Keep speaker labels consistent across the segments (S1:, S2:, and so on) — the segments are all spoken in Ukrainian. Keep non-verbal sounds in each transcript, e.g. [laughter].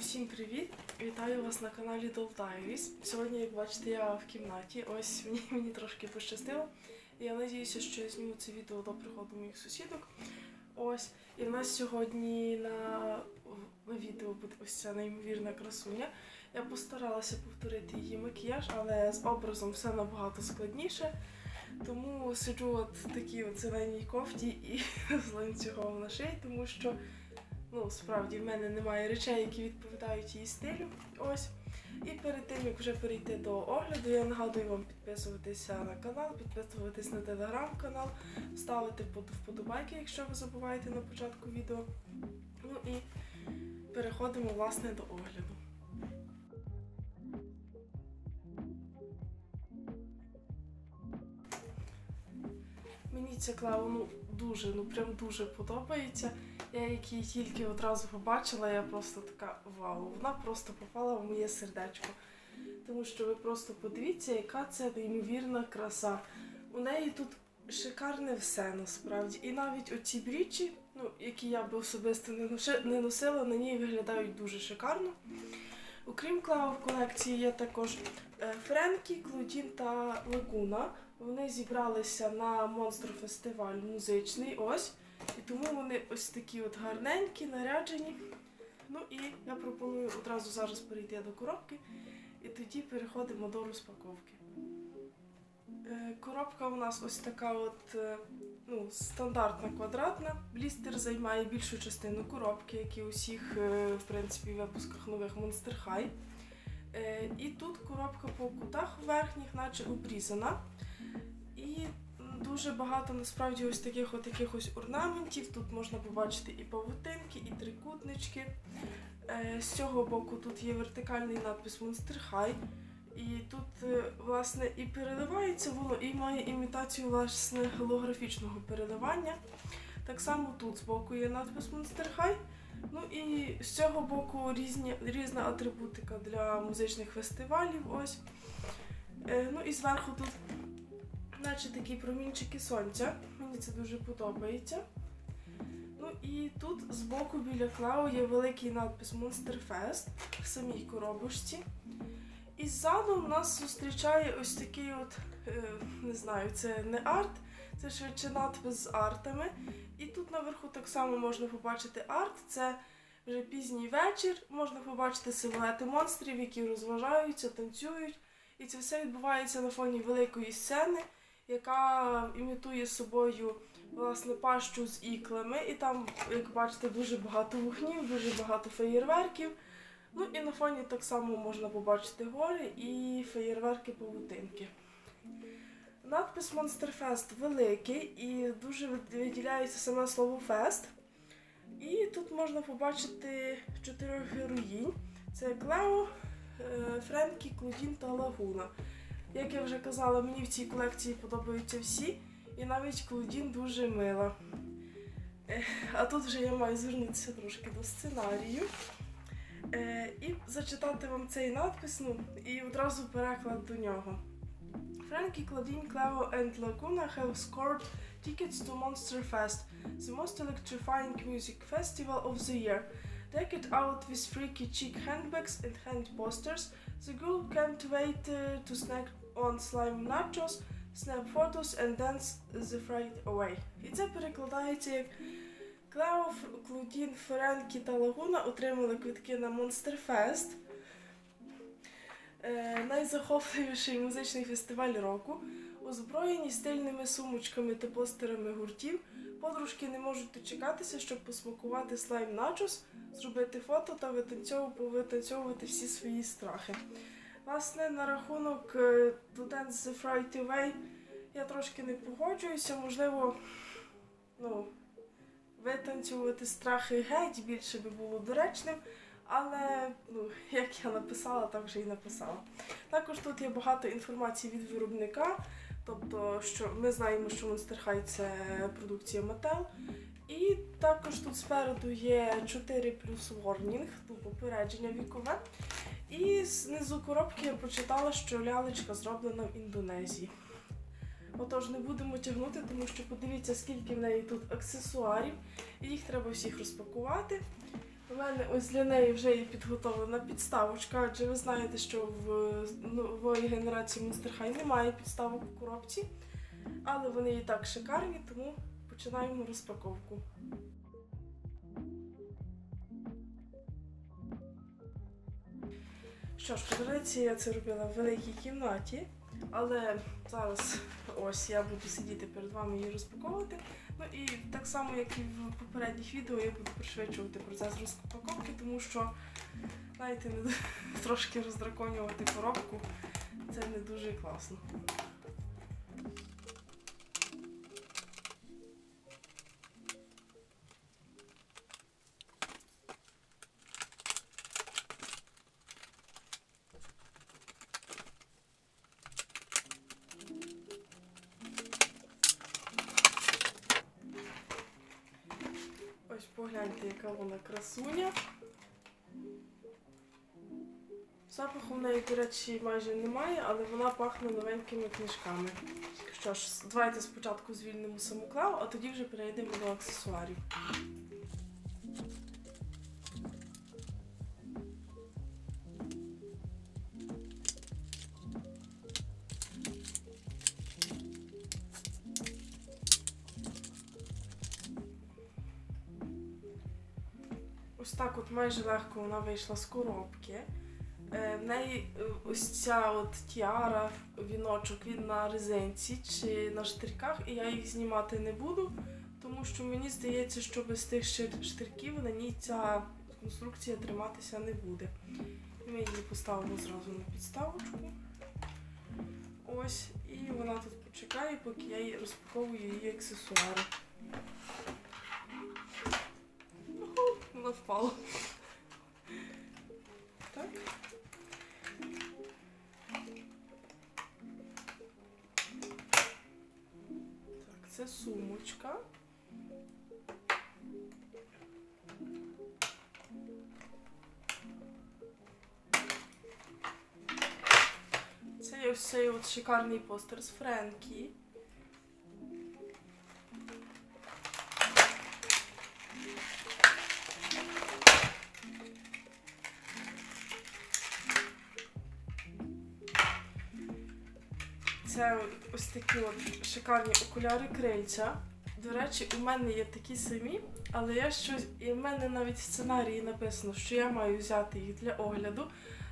S1: Усім привіт! Вітаю вас на каналі Diaries. Сьогодні, як бачите, я в кімнаті. Ось мені, [laughs] мені трошки пощастило. Я надіюся, що я зніму це відео до приходу моїх сусідок. Ось. І в нас сьогодні на, відео буде ось ця неймовірна красуня. Я постаралася повторити її макіяж, але з образом все набагато складніше. Тому сиджу от такій от зеленій кофті і [laughs] з ланцюгом на шиї, тому що ну, справді в мене немає речей, які відповідають її стилю. Ось. І перед тим, як вже перейти до огляду, я нагадую вам підписуватися на канал, підписуватись на телеграм-канал, ставити вподобайки, якщо ви забуваєте на початку відео. Ну і переходимо власне до огляду. Мені ця клава ну, дуже, ну прям дуже подобається. Я як тільки одразу побачила, я просто така вау, вона просто попала в моє сердечко. Тому що ви просто подивіться, яка це неймовірна краса. У неї тут шикарне все насправді. І навіть оці брічі, ну, які я би особисто не, носила, на ній виглядають дуже шикарно. Окрім клава в колекції є також е, Френкі, Клодін та Лагуна. Вони зібралися на монстр фестиваль музичний. Ось. І тому вони ось такі от гарненькі, наряджені. Ну і я пропоную одразу зараз перейти до коробки, і тоді переходимо до розпаковки. Е, Коробка у нас ось така от е, ну, стандартна квадратна. Блістер займає більшу частину коробки, як і у всіх, е, в принципі, випусках нових Monster High. І тут коробка по кутах верхніх, наче обрізана. І дуже багато насправді ось таких от якихось орнаментів. Тут можна побачити і павутинки, і трикутнички. Е, З цього боку тут є вертикальний надпис Monster High. І тут, е, власне, і переливається воно, і має імітацію власне голографічного переливання. Так само тут збоку є надпис Monster High. Ну і з цього боку різні, різна атрибутика для музичних фестивалів. Ось. Е, ну і зверху тут наче такі промінчики сонця. Мені це дуже подобається. Ну і тут збоку біля клау є великий надпис Monster Fest в самій коробочці. І ззаду нас зустрічає ось такий от, е, не знаю, це не арт, це швидше надпис з артами. І тут наверху так само можна побачити арт. Це вже пізній вечір, можна побачити силуети монстрів, які розважаються, танцюють. І це все відбувається на фоні великої сцени, яка імітує собою власне пащу з іклами. І там, як бачите, дуже багато вогнів, дуже багато феєрверків. Ну і на фоні так само можна побачити гори і феєрверки павутинки. Надпис Fest великий і дуже виділяється саме слово фест. І тут можна побачити чотирьох героїнь: це Клео, е, Френкі, Клодін та Лагуна. Як я вже казала, мені в цій колекції подобаються всі, і навіть Клодін дуже мила. Е, А тут вже я маю звернутися трошки до сценарію. Е, і зачитати вам цей надпис, ну, і одразу переклад до нього. Frankie, Claudine, Cleo and Laguna have scored tickets to Monster Fest, the most electrifying music festival of the year. Decked out with freaky chic handbags and hand posters, the group can't wait uh, to snack on slime nachos, snap photos and dance the fright away. І це перекладається як Клео, Ф- Клодін, Ференкі та Лагуна отримали квитки на Monster Fest. Е, найзахопливіший музичний фестиваль року. Озброєні стильними сумочками та постерами гуртів. Подружки не можуть дочекатися, щоб посмакувати слайм начос, зробити фото та витанцьову- повитанцьовувати всі свої страхи. Власне, на рахунок е, Dance the Fright Away я трошки не погоджуюся. Можливо, ну, витанцювати страхи геть більше би було доречним. Але ну, [laughs] як я написала, так вже і написала. Також тут є багато інформації від виробника, тобто, що ми знаємо, що Monster High це продукція Mattel. І також тут спереду є 4 плюс warning, ну, попередження вікове. І знизу коробки я прочитала, що лялечка зроблена в Індонезії. Отож, не будемо тягнути, тому що подивіться, скільки в неї тут аксесуарів, і їх треба всіх розпакувати. У мене ось для неї вже є підготовлена підставочка, адже ви знаєте, що в нової генерації Monster High немає підставок в коробці, але вони і так шикарні, тому починаємо розпаковку. Що ж, по традиції я це робила в великій кімнаті, але зараз ось я буду сидіти перед вами і розпаковувати. Ну і так само, як і в попередніх відео, я буду пришвидшувати процес розпаковки, тому що, знаєте, [laughs] трошки роздраконювати коробку це не дуже класно. Яка вона красуня. Запаху в неї, до речі, майже немає, але вона пахне новенькими книжками. Що ж, давайте спочатку звільнимо самоклав, а тоді вже перейдемо до аксесуарів. Так от майже легко вона вийшла з коробки. Е, В неї е, ось ця от тіара, віночок, він на резинці чи на штирках, і я їх знімати не буду, тому що мені здається, що без тих штирків на ній ця конструкція триматися не буде. Ми її поставимо зразу на підставочку. Ось, і вона тут почекає, поки я її розпаковую її аксесуари. Ого, Вона. Так. Так, це сумочка. Це є ось цей от шикарний постер з Френкі. Такі от шикарні окуляри крильця. До речі, у мене є такі самі, але я щось. І в мене навіть в сценарії написано, що я маю взяти їх для огляду.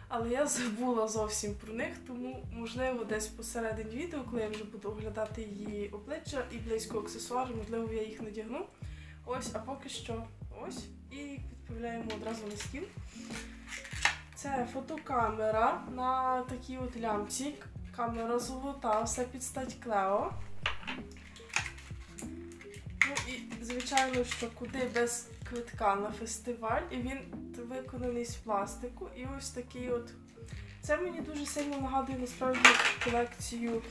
S1: Але я забула зовсім про них, тому можливо десь посередині відео, коли я вже буду оглядати її обличчя і близько аксесуари, можливо, я їх надягну. Ось, а поки що ось. І відправляємо одразу на стіл. Це фотокамера на такій от лямці. Камера золота, все під стать Клео. Ну і звичайно, що куди без квитка на фестиваль, і він виконаний з пластику. І ось такий от. Це мені дуже сильно нагадує насправді колекцію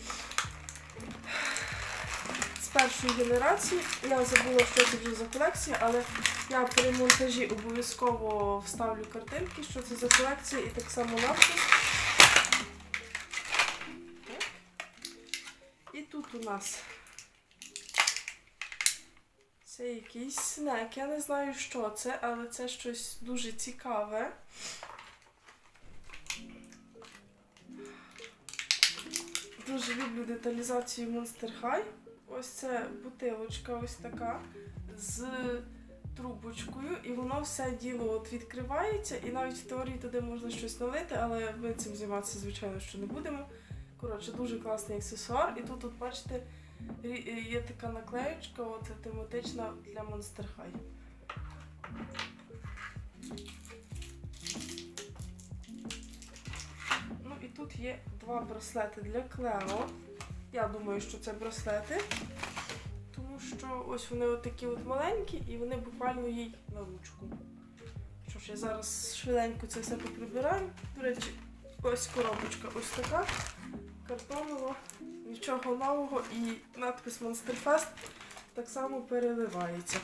S1: з першої генерації. Я забула, що це вже за колекція, але я при монтажі обов'язково вставлю картинки, що це за колекція, і так само надпис. У нас це якийсь снек. Я не знаю, що це, але це щось дуже цікаве. Дуже люблю деталізацію Monster High. Ось це бутилочка ось така з трубочкою, і воно все діло от відкривається, і навіть в теорії туди можна щось налити, але ми цим займатися, звичайно, що не будемо. Коротше, дуже класний аксесуар. І тут, от, бачите, є така наклеєчка, от тематична для Monster High. Ну і тут є два браслети для Клео. Я думаю, що це браслети. Тому що ось вони от такі от маленькі і вони буквально їй на ручку. Що ж, я зараз швиденько це все поприбираю. До речі, ось коробочка ось така. Картонова, нічого нового і надпис Fest так само переливається.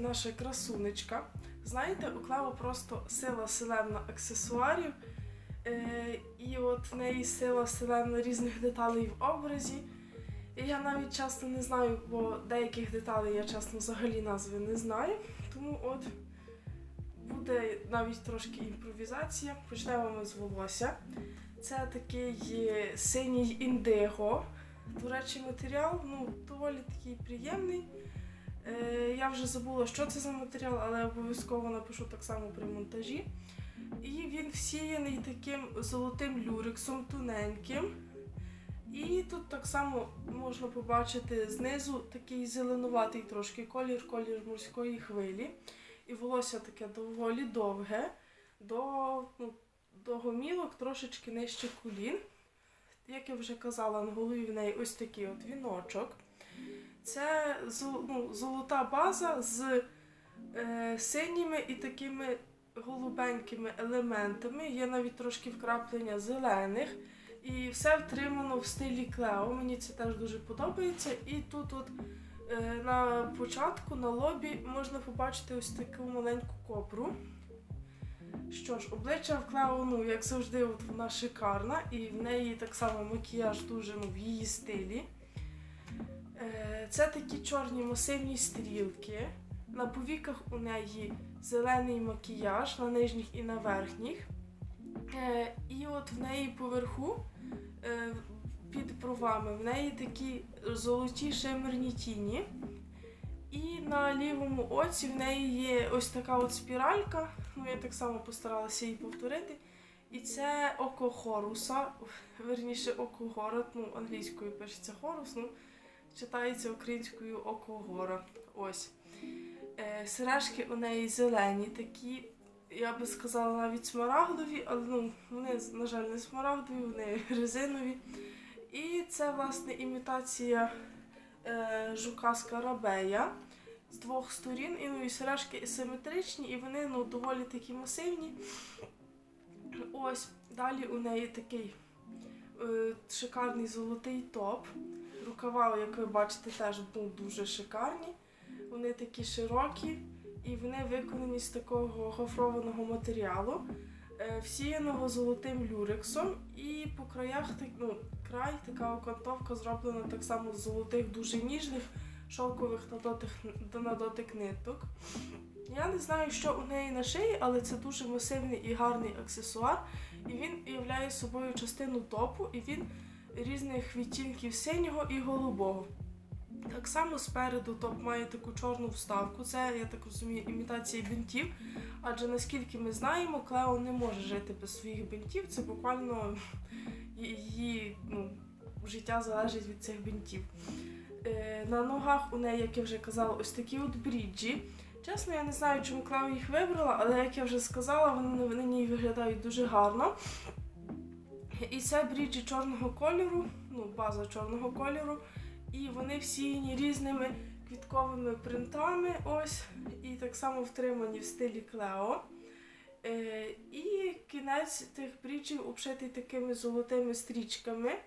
S1: Наша красунечка. Знаєте, у просто сила селена аксесуарів, е, і от в неї сила селена різних деталей в образі. І я навіть часто не знаю, бо деяких деталей я чесно взагалі назви не знаю. Тому от буде навіть трошки імпровізація. Почнемо ми з волосся. Це такий синій індиго. До речі, матеріал ну, доволі такий приємний. Е, я вже забула, що це за матеріал, але обов'язково напишу так само при монтажі. І він всіяний таким золотим люрексом, тоненьким. І тут так само можна побачити знизу такий зеленуватий трошки колір, колір морської хвилі. І волосся таке доволі довге, до, ну, до гомілок трошечки нижче колін. Як я вже казала, на голові в неї ось такий от віночок. Це ну, золота база з е, синіми і такими голубенькими елементами. Є навіть трошки вкраплення зелених. І все втримано в стилі Клео. Мені це теж дуже подобається. І тут от е, на початку, на лобі, можна побачити ось таку маленьку кобру. Що ж, обличчя в Клео, ну, як завжди, от вона шикарна, і в неї так само макіяж дуже ну, в її стилі. Це такі чорні масивні стрілки. На повіках у неї зелений макіяж на нижніх і на верхніх. Е, І от в неї поверху, е, під бровами, в неї такі золоті шимерні тіні. І на лівому оці в неї є ось така от спіралька. Ну, я так само постаралася її повторити. І це око Хоруса, верніше око гора, ну, англійською пишеться Хорус, ну, читається українською око гора. Ось. Е, сережки у неї зелені, такі, я би сказала, навіть смарагдові, але ну, вони, на жаль, не смарагдові, вони резинові. І це, власне, імітація е, жука скарабея з двох сторін. І, ну, і сережки симетричні, і вони ну, доволі такі масивні. Ось, далі у неї такий е, шикарний золотий топ. Рукава, як ви бачите, теж ну, дуже шикарні. Вони такі широкі і вони виконані з такого гофрованого матеріалу, е, всіяного золотим люрексом. І по краях ну, край, така окантовка зроблена так само з золотих, дуже ніжних, шовкових на дотик, на дотик ниток. Я не знаю, що у неї на шиї, але це дуже масивний і гарний аксесуар. І він являє собою частину топу, і він різних відтінків синього і голубого. Так само спереду топ має таку чорну вставку. Це, я так розумію, імітація бинтів. Адже наскільки ми знаємо, Клео не може жити без своїх бинтів. Це буквально [laughs] її ну, життя залежить від цих бинтів. Е, на ногах у неї, як я вже казала, ось такі от бріджі. Чесно, я не знаю, чому Клео їх вибрала, але як я вже сказала, вони на ній виглядають дуже гарно. І це бріджі чорного кольору, ну, база чорного кольору. І вони всіяні різними квітковими принтами. Ось, і так само втримані в стилі Клео. Е, і кінець тих бріджів обшитий такими золотими стрічками.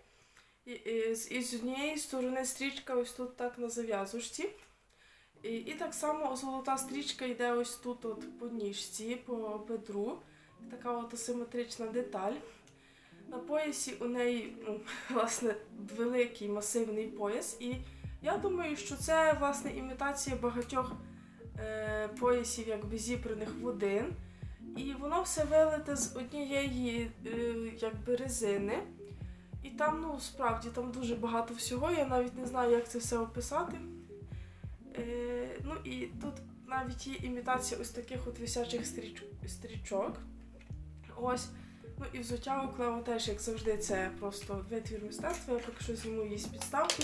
S1: І, з однієї сторони стрічка ось тут так на зав'язочці. І, і так само золота стрічка йде ось тут от по ніжці, по бедру. Така от асиметрична деталь. На поясі у неї, ну, [laughs] власне, великий масивний пояс. І я думаю, що це власне імітація багатьох е, поясів, якби зібраних в один. І воно все вилите з однієї е, якби резини. І там, ну, справді, там дуже багато всього. Я навіть не знаю, як це все описати. Е, ну і тут навіть є імітація ось таких от висячих стріч... стрічок. Ось. Ну і взуття у теж, як завжди, це просто витвір мистецтва. Я поки що зніму її з підставки.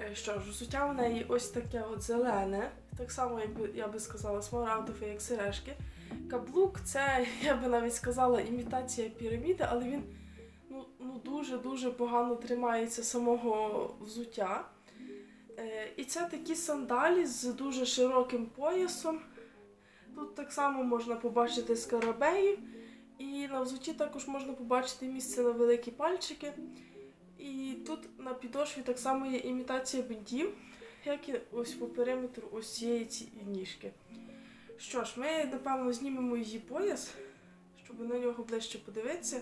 S1: Е, Що ж, взуття у неї ось таке от зелене, так само, як би, я би сказала, смарагдове, як сережки. Каблук це, [laughs] я би навіть сказала, імітація піраміди, але він ну, ну дуже-дуже погано тримається самого взуття. Е, і це такі сандалі з дуже широким поясом. Тут так само можна побачити скарабеїв. І на взутті також можна побачити місце на великі пальчики. І тут на підошві так само є імітація бинтів. як і ось по периметру ось цієї ці ніжки. Що ж, ми напевно знімемо її пояс, щоб на нього ближче подивитися.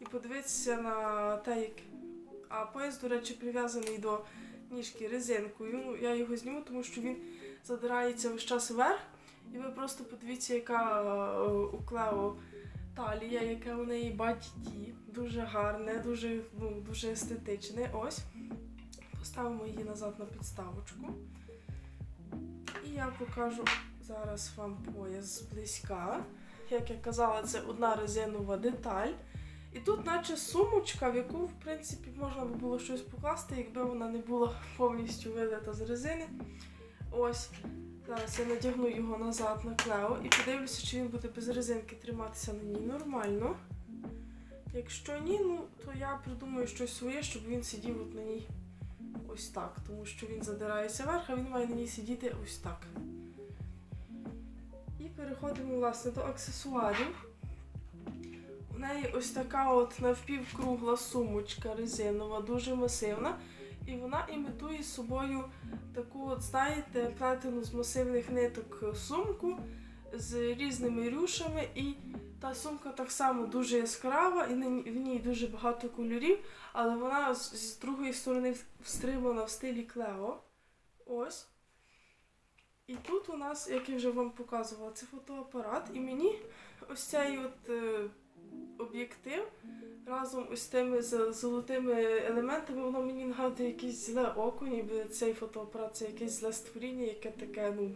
S1: І подивитися на те, як. А пояс, до речі, прив'язаний до ніжки резинкою. Ну, я його зніму, тому що він задирається весь час вверх. І ви просто подивіться, яка е, у Клео талія, яке у неї баді. Дуже гарне, дуже, ну, дуже естетичне. Ось. Поставимо її назад на підставочку. І я покажу зараз вам пояс зблизька. Як я казала, це одна резинова деталь. І тут, наче сумочка, в яку, в принципі, можна би було щось покласти, якби вона не була повністю вилита з резини. Ось. Зараз я надягну його назад на клео і подивлюся, чи він буде без резинки триматися на ній нормально. Якщо ні, ну то я придумаю щось своє, щоб він сидів от на ній ось так, тому що він задирається вверх, а він має на ній сидіти ось так. І переходимо власне до аксесуарів. У неї ось така от навпівкругла сумочка резинова, дуже масивна. І вона імітує собою таку, от, знаєте, плетену з масивних ниток сумку з різними рюшами. І та сумка так само дуже яскрава, і в ній дуже багато кольорів, але вона з, з другої сторони встримана в стилі Клео. Ось. І тут у нас, як я вже вам показувала, це фотоапарат, і мені ось цей от е, об'єктив разом із тими золотими елементами, воно мені нагадує якесь зле око, ніби цей фотоапарат це якесь зле створіння, яке таке, ну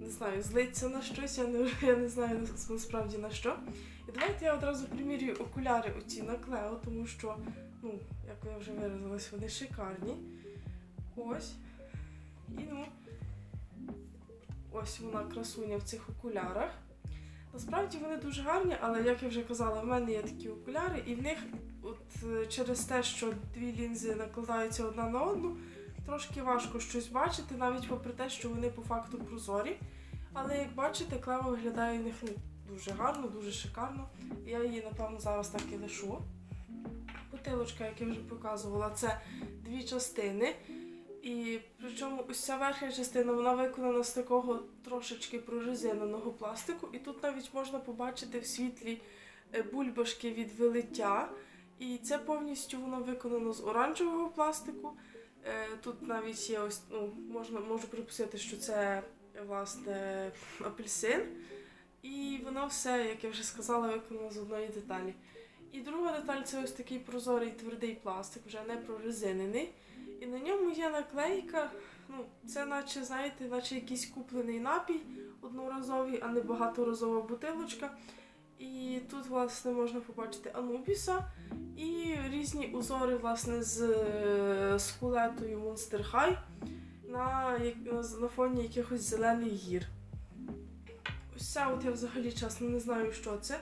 S1: не знаю, злиться на щось, я не, я не знаю насправді на що. І давайте я одразу примірюю окуляри оці на Клео, тому що, ну, як я вже виразилась, вони шикарні. Ось. І ну. Ось вона красуня в цих окулярах. Насправді вони дуже гарні, але як я вже казала, в мене є такі окуляри, і в них, от е, через те, що дві лінзи накладаються одна на одну, трошки важко щось бачити, навіть попри те, що вони по факту прозорі. Але як бачите, клева виглядає в них ну, дуже гарно, дуже шикарно. Я її, напевно, зараз так і лишу. Бутилочка, як я вже показувала, це дві частини. І причому ця верхня частина вона виконана з такого трошечки прорезиненого пластику. І тут навіть можна побачити в світлі е, бульбашки від вилиття. І це повністю воно виконано з оранжевого пластику. Е, Тут навіть є ось, ну, можна, можу припустити, що це власне апельсин. І воно все, як я вже сказала, виконано з одної деталі. І друга деталь це ось такий прозорий твердий пластик, вже не прорезинений. І на ньому є наклейка. Ну, це наче, знаєте, наче якийсь куплений напій одноразовий, а не багаторазова бутилочка. І тут, власне, можна побачити Анубіса і різні узори, власне, з е, скулетою Monster High на, на, фоні якихось зелених гір. Ось ця от я взагалі чесно не знаю, що це.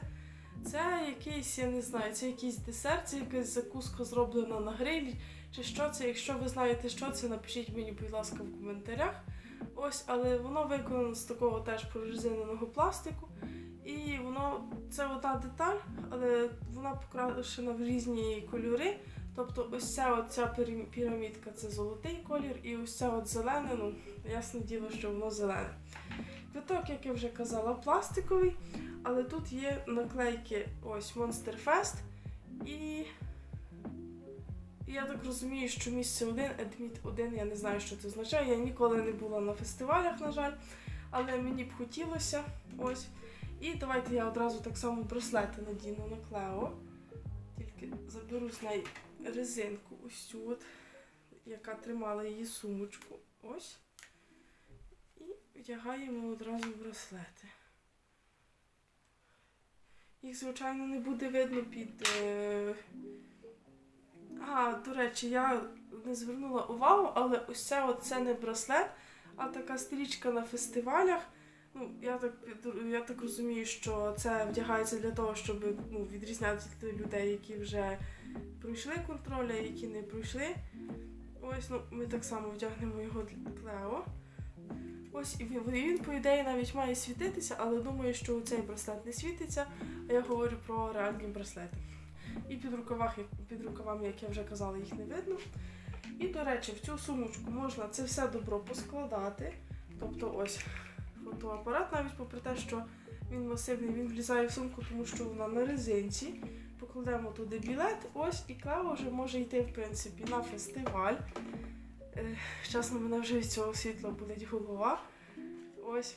S1: Це якийсь, я не знаю, це якийсь десерт, це якась закуска зроблена на грилі. Чи що це? Якщо ви знаєте, що це, напишіть мені, будь ласка, в коментарях. Ось, але воно виконано з такого теж прорезиненого пластику. І воно це одна деталь, але вона покрашена в різні кольори. Тобто ось ця от ця пірі- пірамідка це золотий колір, і ось ця от зелене, ну, ясне діло, що воно зелене. Квиток, як я вже казала, пластиковий, але тут є наклейки ось Monster Fest і я так розумію, що місце один, Едміт один, я не знаю, що це означає. Я ніколи не була на фестивалях, на жаль, але мені б хотілося. Ось. І давайте я одразу так само браслети надіну на Клео. Тільки заберу з неї резинку, ось от, яка тримала її сумочку. Ось. Вдягаємо одразу браслети. Їх, звичайно, не буде видно під. Е... А, до речі, я не звернула увагу, але ось це, от, не браслет, а така стрічка на фестивалях. Ну, я так, я так розумію, що це вдягається для того, щоб ну, відрізняти людей, які вже пройшли контроль, а які не пройшли. Ось, ну, ми так само вдягнемо його для Клео. Ось, і він, по ідеї, навіть має світитися, але думаю, що цей браслет не світиться, а я говорю про реальні браслети. І під, рукавах, під рукавами, як я вже казала, їх не видно. І, до речі, в цю сумочку можна це все добро поскладати. Тобто ось фотоапарат, навіть попри те, що він масивний, він влізає в сумку, тому що вона на резинці. Покладемо туди білет, ось і Клео вже може йти, в принципі, на фестиваль. Чесно, мене вже від цього світла болить голова. Ось.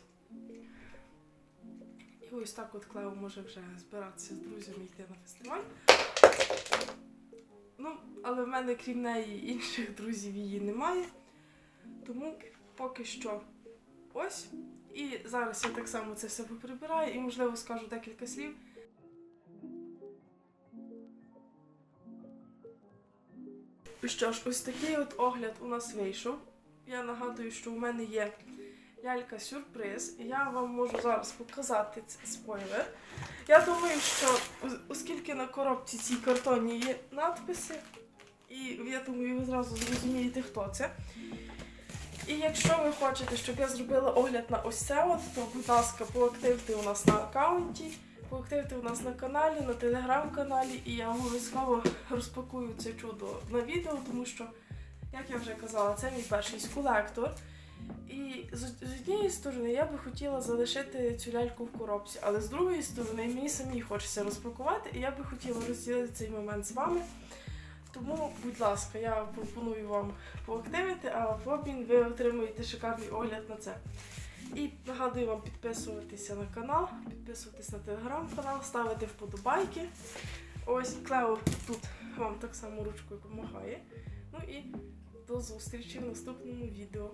S1: І ось так от Клео може вже збиратися з друзями йти на фестиваль. Ну, але в мене, крім неї, інших друзів її немає. Тому поки що ось. І зараз я так само це все поприбираю і, можливо, скажу декілька слів. Що ж, ось такий от огляд у нас вийшов. Я нагадую, що у мене є лялька сюрприз, і я вам можу зараз показати ц- спойлер. Я думаю, що оскільки на коробці цій картонні є надписи, і я думаю, ви зразу зрозумієте, хто це. І якщо ви хочете, щоб я зробила огляд на ось це, от, то, будь ласка, поактивте у нас на аккаунті, поактивте у нас на каналі, на телеграм-каналі, і я обов'язково розпакую це чудо на відео, тому що, як я вже казала, це мій перший колектор. І з однієї сторони я би хотіла залишити цю ляльку в коробці, але з другої сторони мені самі хочеться розпакувати, і я би хотіла розділити цей момент з вами. Тому, будь ласка, я пропоную вам поактивити, а в обмін ви отримуєте шикарний огляд на це. І нагадую вам підписуватися на канал, підписуватись на телеграм-канал, ставити вподобайки. Ось Клео тут вам так само ручкою допомагає. Ну і до зустрічі в наступному відео.